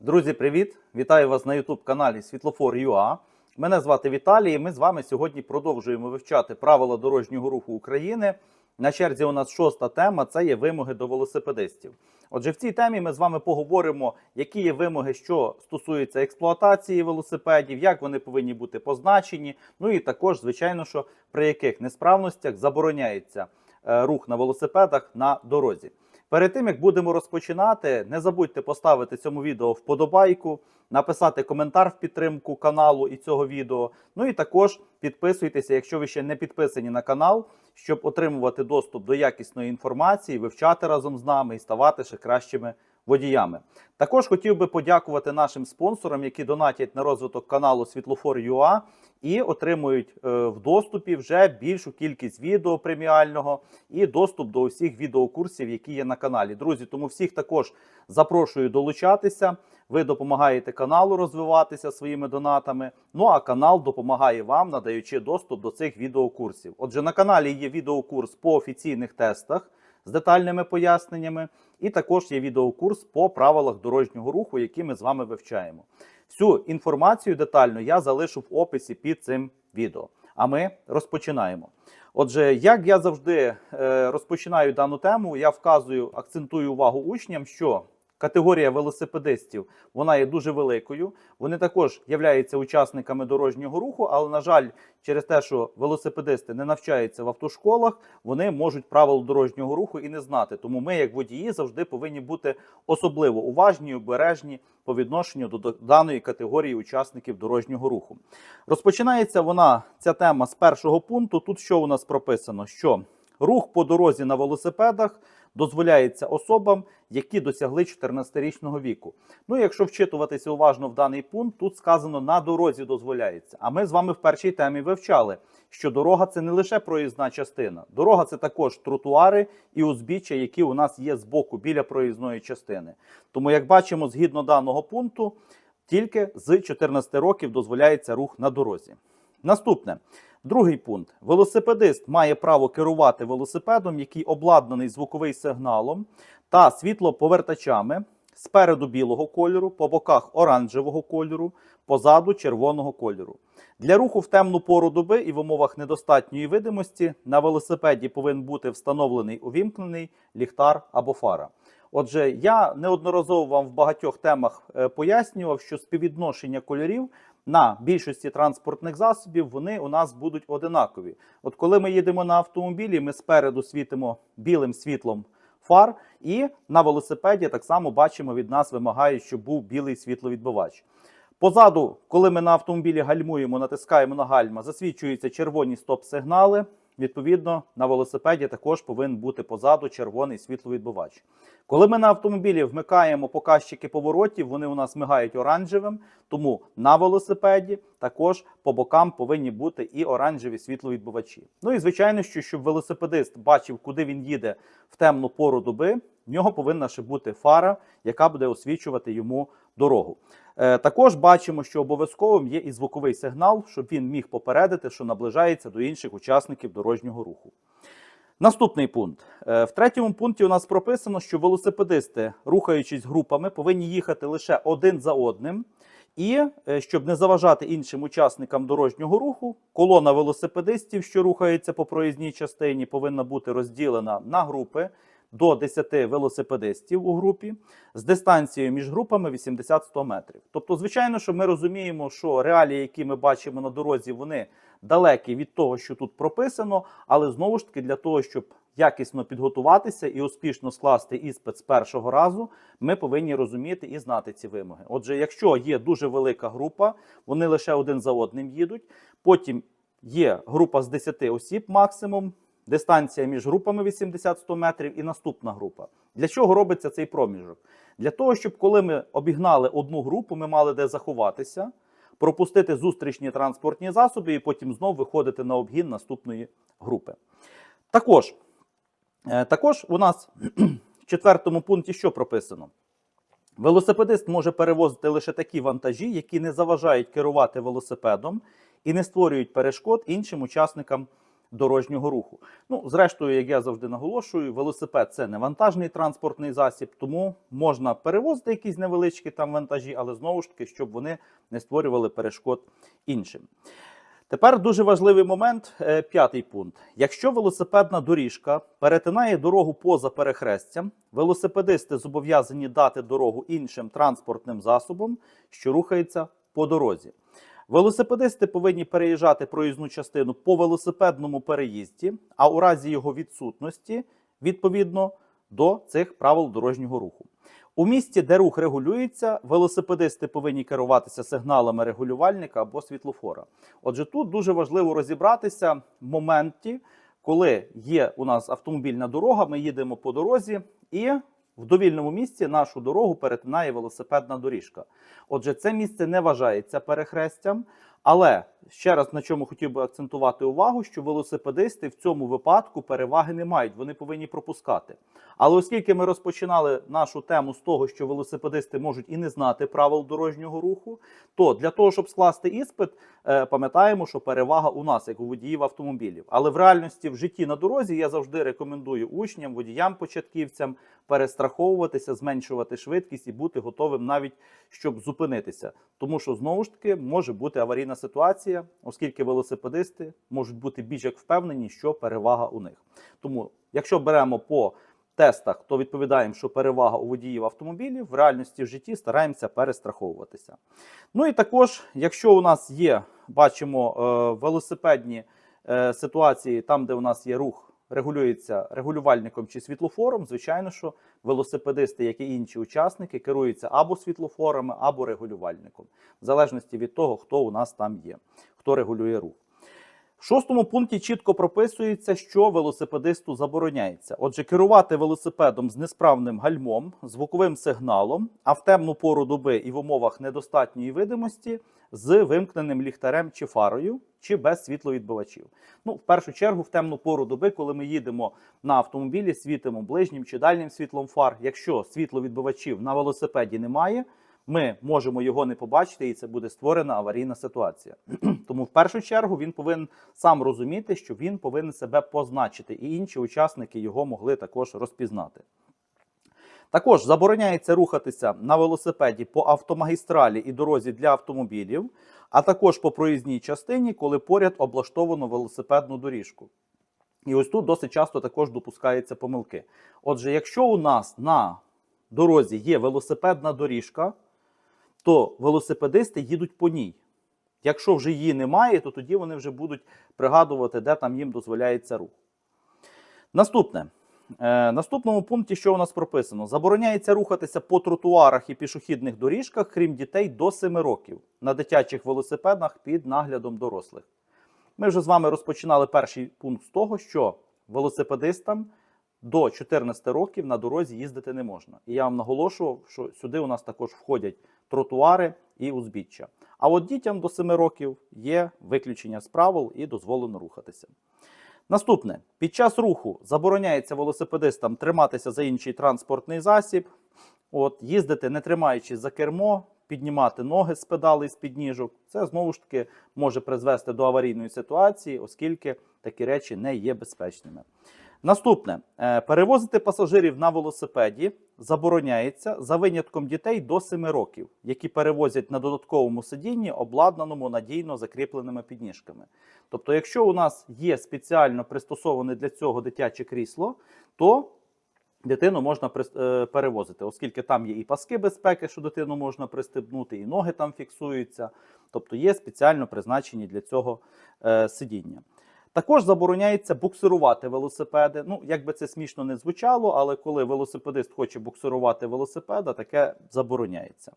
Друзі, привіт! Вітаю вас на youtube каналі Світлофор.ua. Мене звати Віталій. і Ми з вами сьогодні продовжуємо вивчати правила дорожнього руху України. На черзі у нас шоста тема це є вимоги до велосипедистів. Отже, в цій темі ми з вами поговоримо, які є вимоги, що стосуються експлуатації велосипедів, як вони повинні бути позначені. Ну і також, звичайно, що при яких несправностях забороняється е, рух на велосипедах на дорозі. Перед тим як будемо розпочинати, не забудьте поставити цьому відео вподобайку, написати коментар в підтримку каналу і цього відео. Ну і також підписуйтеся, якщо ви ще не підписані на канал, щоб отримувати доступ до якісної інформації, вивчати разом з нами і ставати ще кращими водіями. Також хотів би подякувати нашим спонсорам, які донатять на розвиток каналу Світлофор.ua і отримують е, в доступі вже більшу кількість відео преміального і доступ до усіх відеокурсів, які є на каналі. Друзі, тому всіх також запрошую долучатися. Ви допомагаєте каналу розвиватися своїми донатами. Ну а канал допомагає вам, надаючи доступ до цих відеокурсів. Отже, на каналі є відеокурс по офіційних тестах з детальними поясненнями, і також є відеокурс по правилах дорожнього руху, які ми з вами вивчаємо. Всю інформацію детально я залишу в описі під цим відео. А ми розпочинаємо. Отже, як я завжди е, розпочинаю дану тему, я вказую, акцентую увагу учням, що категорія велосипедистів вона є дуже великою. Вони також являються учасниками дорожнього руху, але на жаль, через те, що велосипедисти не навчаються в автошколах, вони можуть правил дорожнього руху і не знати. Тому ми, як водії, завжди повинні бути особливо уважні, і обережні по відношенню до даної категорії учасників дорожнього руху. Розпочинається вона ця тема з першого пункту. Тут що у нас прописано? Що рух по дорозі на велосипедах дозволяється особам, які досягли 14-річного віку. Ну, якщо вчитуватися уважно в даний пункт, тут сказано на дорозі дозволяється. А ми з вами в першій темі вивчали, що дорога це не лише проїзна частина. Дорога це також тротуари і узбіччя, які у нас є з боку біля проїзної частини. Тому, як бачимо, згідно даного пункту, тільки з 14 років дозволяється рух на дорозі. Наступне. Другий пункт: велосипедист має право керувати велосипедом, який обладнаний звуковий сигналом та світлоповертачами спереду білого кольору, по боках оранжевого кольору, позаду червоного кольору. Для руху в темну пору доби і в умовах недостатньої видимості на велосипеді повинен бути встановлений увімкнений ліхтар або фара. Отже, я неодноразово вам в багатьох темах е, пояснював, що співвідношення кольорів на більшості транспортних засобів вони у нас будуть одинакові. От коли ми їдемо на автомобілі, ми спереду світимо білим світлом фар, і на велосипеді так само бачимо від нас вимагають, щоб був білий світловідбивач. Позаду, коли ми на автомобілі гальмуємо, натискаємо на гальма, засвічуються червоні стоп-сигнали. Відповідно, на велосипеді також повинен бути позаду червоний світловідбивач. Коли ми на автомобілі вмикаємо показчики поворотів, вони у нас мигають оранжевим, тому на велосипеді також по бокам повинні бути і оранжеві світловідбивачі. Ну і звичайно, що щоб велосипедист бачив, куди він їде в темну пору доби, в нього повинна ще бути фара, яка буде освічувати йому дорогу. Е, також бачимо, що обов'язковим є і звуковий сигнал, щоб він міг попередити, що наближається до інших учасників дорожнього руху. Наступний пункт. Е, В третьому пункті у нас прописано, що велосипедисти, рухаючись групами, повинні їхати лише один за одним. І е, щоб не заважати іншим учасникам дорожнього руху, колона велосипедистів, що рухається по проїзній частині, повинна бути розділена на групи до 10 велосипедистів у групі з дистанцією між групами 80-100 метрів. Тобто, звичайно, що ми розуміємо, що реалії, які ми бачимо на дорозі, вони далекі від того, що тут прописано, але знову ж таки для того, щоб якісно підготуватися і успішно скласти іспит з першого разу, ми повинні розуміти і знати ці вимоги. Отже, якщо є дуже велика група, вони лише один за одним їдуть. Потім є група з 10 осіб максимум. Дистанція між групами 80-100 метрів і наступна група. Для чого робиться цей проміжок? Для того, щоб коли ми обігнали одну групу, ми мали де заховатися, пропустити зустрічні транспортні засоби і потім знову виходити на обгін наступної групи. Також, е, також у нас в четвертому пункті що прописано? Велосипедист може перевозити лише такі вантажі, які не заважають керувати велосипедом і не створюють перешкод іншим учасникам дорожнього руху. Ну, зрештою, як я завжди наголошую, велосипед це не вантажний транспортний засіб, тому можна перевозити якісь невеличкі там вантажі, але знову ж таки, щоб вони не створювали перешкод іншим. Тепер дуже важливий момент, е, п'ятий пункт. Якщо велосипедна доріжка перетинає дорогу поза перехрестям, велосипедисти зобов'язані дати дорогу іншим транспортним засобам, що рухаються по дорозі. Велосипедисти повинні переїжджати проїзну частину по велосипедному переїзді, а у разі його відсутності, відповідно до цих правил дорожнього руху. У місті, де рух регулюється, велосипедисти повинні керуватися сигналами регулювальника або світлофора. Отже, тут дуже важливо розібратися в моменті, коли є у нас автомобільна дорога, ми їдемо по дорозі, і в довільному місці нашу дорогу перетинає велосипедна доріжка. Отже, це місце не вважається перехрестям. Але ще раз на чому хотів би акцентувати увагу, що велосипедисти в цьому випадку переваги не мають, вони повинні пропускати. Але оскільки ми розпочинали нашу тему з того, що велосипедисти можуть і не знати правил дорожнього руху, то для того, щоб скласти іспит, е, пам'ятаємо, що перевага у нас, як у водіїв автомобілів. Але в реальності в житті на дорозі я завжди рекомендую учням, водіям, початківцям перестраховуватися, зменшувати швидкість і бути готовим навіть щоб зупинитися. Тому що знову ж таки може бути аварійна ситуація, оскільки велосипедисти можуть бути більш як впевнені, що перевага у них. Тому, якщо беремо по тестах, то відповідаємо, що перевага у водіїв автомобілів в реальності в житті стараємося перестраховуватися. Ну і також, якщо у нас є, бачимо е, велосипедні е, ситуації, там, де у нас є рух. Регулюється регулювальником чи світлофором, звичайно, що велосипедисти, як і інші учасники, керуються або світлофорами, або регулювальником, в залежності від того, хто у нас там є, хто регулює рух. Шостому пункті чітко прописується, що велосипедисту забороняється. Отже, керувати велосипедом з несправним гальмом, звуковим сигналом, а в темну пору доби і в умовах недостатньої видимості з вимкненим ліхтарем чи фарою, чи без світловідбивачів. Ну, в першу чергу, в темну пору доби, коли ми їдемо на автомобілі, світимо ближнім чи дальнім світлом фар. Якщо світловідбивачів на велосипеді немає, ми можемо його не побачити, і це буде створена аварійна ситуація. Тому в першу чергу він повинен сам розуміти, що він повинен себе позначити, і інші учасники його могли також розпізнати. Також забороняється рухатися на велосипеді по автомагістралі і дорозі для автомобілів, а також по проїзній частині, коли поряд облаштовано велосипедну доріжку. І ось тут досить часто також допускаються помилки. Отже, якщо у нас на дорозі є велосипедна доріжка, то велосипедисти їдуть по ній. Якщо вже її немає, то тоді вони вже будуть пригадувати, де там їм дозволяється рух. Наступне. Е, наступному пункті, що у нас прописано, забороняється рухатися по тротуарах і пішохідних доріжках, крім дітей до 7 років, на дитячих велосипедах під наглядом дорослих. Ми вже з вами розпочинали перший пункт з того, що велосипедистам до 14 років на дорозі їздити не можна. І я вам наголошував, що сюди у нас також входять тротуари і узбіччя. А от дітям до 7 років є виключення з правил і дозволено рухатися. Наступне: під час руху забороняється велосипедистам триматися за інший транспортний засіб, от, їздити не тримаючись за кермо, піднімати ноги з педалей з підніжок. Це знову ж таки може призвести до аварійної ситуації, оскільки такі речі не є безпечними. Наступне Е, перевозити пасажирів на велосипеді забороняється за винятком дітей до 7 років, які перевозять на додатковому сидінні, обладнаному надійно закріпленими підніжками. Тобто, якщо у нас є спеціально пристосоване для цього дитяче крісло, то дитину можна е, перевозити, оскільки там є і паски безпеки, що дитину можна пристебнути, і ноги там фіксуються. Тобто є спеціально призначені для цього е, сидіння. Також забороняється буксирувати велосипеди. Ну, як би це смішно не звучало, але коли велосипедист хоче буксирувати велосипеда, таке забороняється.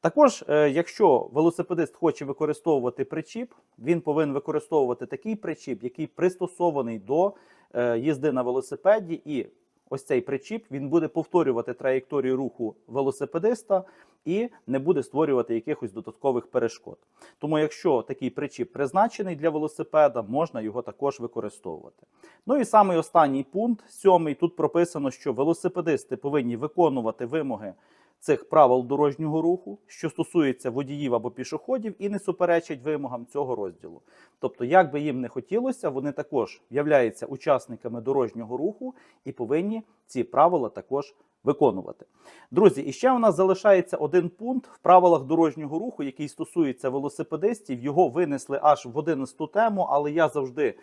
Також, е, якщо велосипедист хоче використовувати причіп, він повинен використовувати такий причіп, який пристосований до е, їзди на велосипеді, і ось цей причіп він буде повторювати траєкторію руху велосипедиста і не буде створювати якихось додаткових перешкод. Тому, якщо такий причіп призначений для велосипеда, можна його також використовувати. Ну і самий останній пункт, сьомий, тут прописано, що велосипедисти повинні виконувати вимоги цих правил дорожнього руху, що стосується водіїв або пішоходів, і не суперечать вимогам цього розділу. Тобто, як би їм не хотілося, вони також являються учасниками дорожнього руху і повинні ці правила також виконувати. Друзі, і ще у нас залишається один пункт в правилах дорожнього руху, який стосується велосипедистів. Його винесли аж в 11 тему, але я завжди.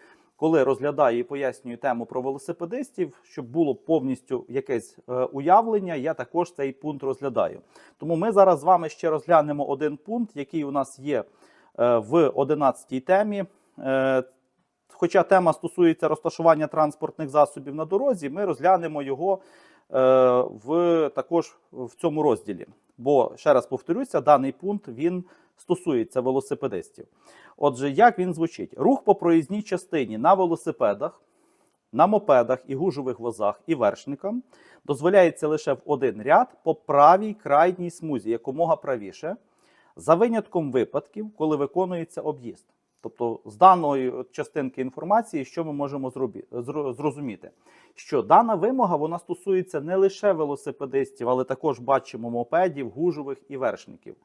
Коли розглядаю і пояснюю тему про велосипедистів, щоб було повністю якесь е, уявлення, я також цей пункт розглядаю. Тому ми зараз з вами ще розглянемо один пункт, який у нас є е, в 11 темі. Е, Хоча тема стосується розташування транспортних засобів на дорозі, ми розглянемо його в також в цьому розділі. Бо ще раз повторюся, даний пункт він стосується велосипедистів. Отже, як він звучить? Рух по проїзній частині на велосипедах, на мопедах і гужових возах і вершникам дозволяється лише в один ряд по правій крайній смузі, якомога правіше, за винятком випадків, коли виконується об'їзд. Тобто, з даної частинки інформації, що ми можемо зрозуміти, що дана вимога вона стосується не лише велосипедистів, але також бачимо мопедів, гужових і вершників,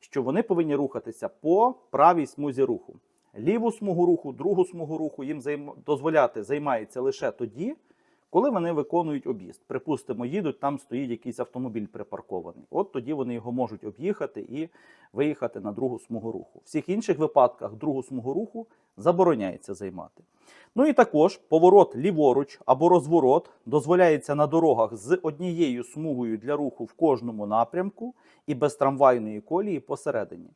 що вони повинні рухатися по правій смузі руху. Ліву смугу руху, другу смугу руху їм дозволяти займається лише тоді, коли вони виконують об'їзд. Припустимо, їдуть, там стоїть якийсь автомобіль припаркований. От тоді вони його можуть об'їхати і виїхати на другу смугу руху. В всіх інших випадках другу смугу руху забороняється займати. Ну і також поворот ліворуч або розворот дозволяється на дорогах з однією смугою для руху в кожному напрямку і без трамвайної колії посередині.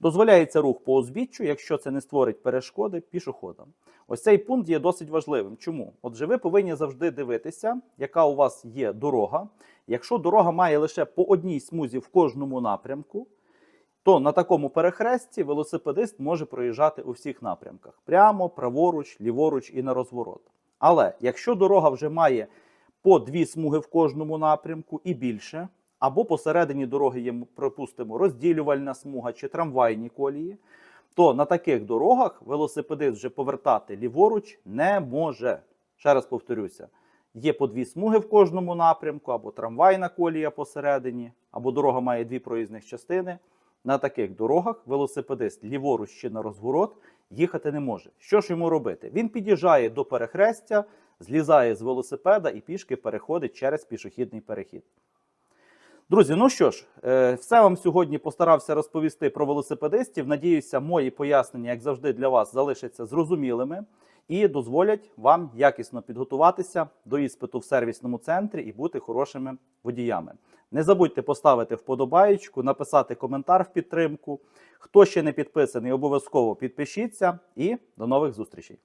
Дозволяється рух по узбіччю, якщо це не створить перешкоди пішоходам. Ось цей пункт є досить важливим. Чому? Отже, ви повинні завжди дивитися, яка у вас є дорога. Якщо дорога має лише по одній смузі в кожному напрямку, то на такому перехресті велосипедист може проїжджати у всіх напрямках: прямо, праворуч, ліворуч і на розворот. Але якщо дорога вже має по дві смуги в кожному напрямку і більше, або посередині дороги є, припустимо, розділювальна смуга чи трамвайні колії, то на таких дорогах велосипедист вже повертати ліворуч не може. Ще раз повторюся: є по дві смуги в кожному напрямку, або трамвайна колія посередині, або дорога має дві проїзних частини. На таких дорогах велосипедист ліворуч чи на розворот їхати не може. Що ж йому робити? Він під'їжджає до перехрестя, злізає з велосипеда і пішки переходить через пішохідний перехід. Друзі, ну що ж, е, все вам сьогодні постарався розповісти про велосипедистів. Надіюся, мої пояснення, як завжди, для вас залишаться зрозумілими і дозволять вам якісно підготуватися до іспиту в сервісному центрі і бути хорошими водіями. Не забудьте поставити вподобаєчку, написати коментар в підтримку. Хто ще не підписаний, обов'язково підпишіться і до нових зустрічей.